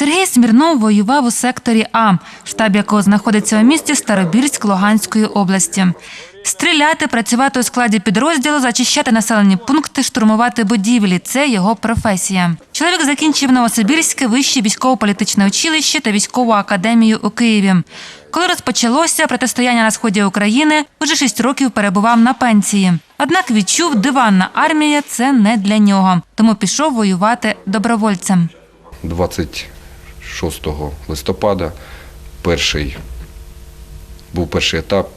Сергій Смірнов воював у секторі А, штаб якого знаходиться у місті Старобільськ Луганської області. Стріляти, працювати у складі підрозділу, зачищати населені пункти, штурмувати будівлі це його професія. Чоловік закінчив Новосибірське вище військово-політичне училище та військову академію у Києві. Коли розпочалося протистояння на сході України, уже шість років перебував на пенсії. Однак відчув, диванна армія це не для нього, тому пішов воювати добровольцем. 26 листопада перший, був перший етап,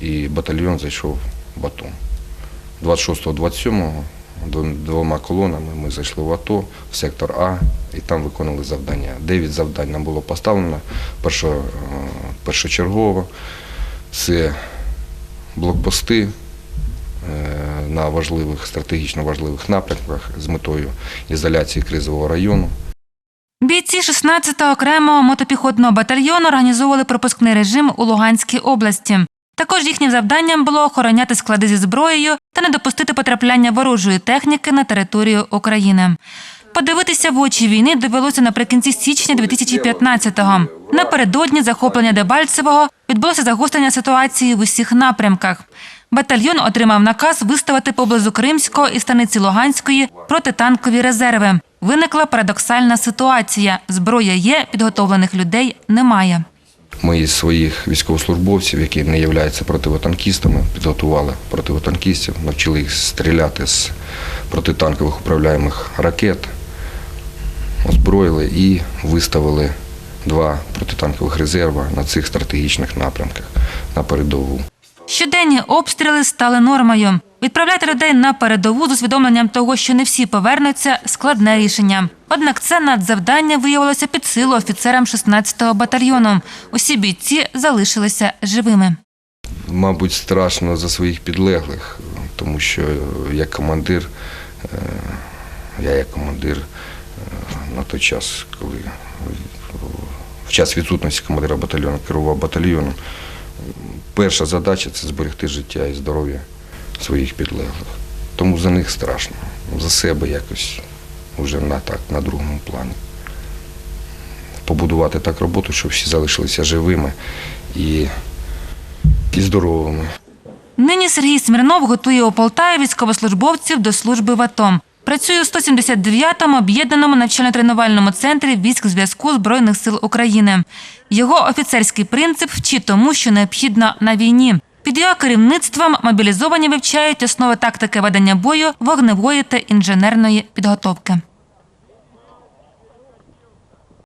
і батальйон зайшов в АТО. 26-27 двома колонами ми зайшли в АТО, в сектор А, і там виконали завдання. Дев'ять завдань нам було поставлено першо, е, першочергово. Це блокпости е, на важливих, стратегічно важливих напрямках з метою ізоляції кризового району. Бійці 16-го окремого мотопіхотного батальйону організовували пропускний режим у Луганській області. Також їхнім завданням було охороняти склади зі зброєю та не допустити потрапляння ворожої техніки на територію України. Подивитися в очі війни довелося наприкінці січня 2015-го. Напередодні захоплення Дебальцевого відбулося загострення ситуації в усіх напрямках. Батальйон отримав наказ виставити поблизу Кримського і станиці Луганської протитанкові резерви. Виникла парадоксальна ситуація: зброя є, підготовлених людей немає. Ми із своїх військовослужбовців, які не являються противотанкістами, підготували противотанкістів, навчили їх стріляти з протитанкових управляємих ракет, озброїли і виставили два протитанкових резерва на цих стратегічних напрямках на передову. Щоденні обстріли стали нормою. Відправляти людей на передову з усвідомленням того, що не всі повернуться, складне рішення. Однак це надзавдання виявилося під силу офіцерам 16-го батальйону. Усі бійці залишилися живими. Мабуть, страшно за своїх підлеглих, тому що як командир, е, я як командир е, на той час, коли в час відсутності командира батальйону керував батальйоном, перша задача це зберегти життя і здоров'я своїх підлеглих. Тому за них страшно, за себе якось вже на так, на другому плані. Побудувати так роботу, щоб всі залишилися живими і, і здоровими. Нині Сергій Смірнов готує у Полтаві військовослужбовців до служби в АТО. Працює у 179-му об'єднаному навчально-тренувальному центрі військ зв'язку Збройних сил України. Його офіцерський принцип вчить тому, що необхідно на війні. Під керівництвом мобілізовані вивчають основи тактики ведення бою, вогневої та інженерної підготовки.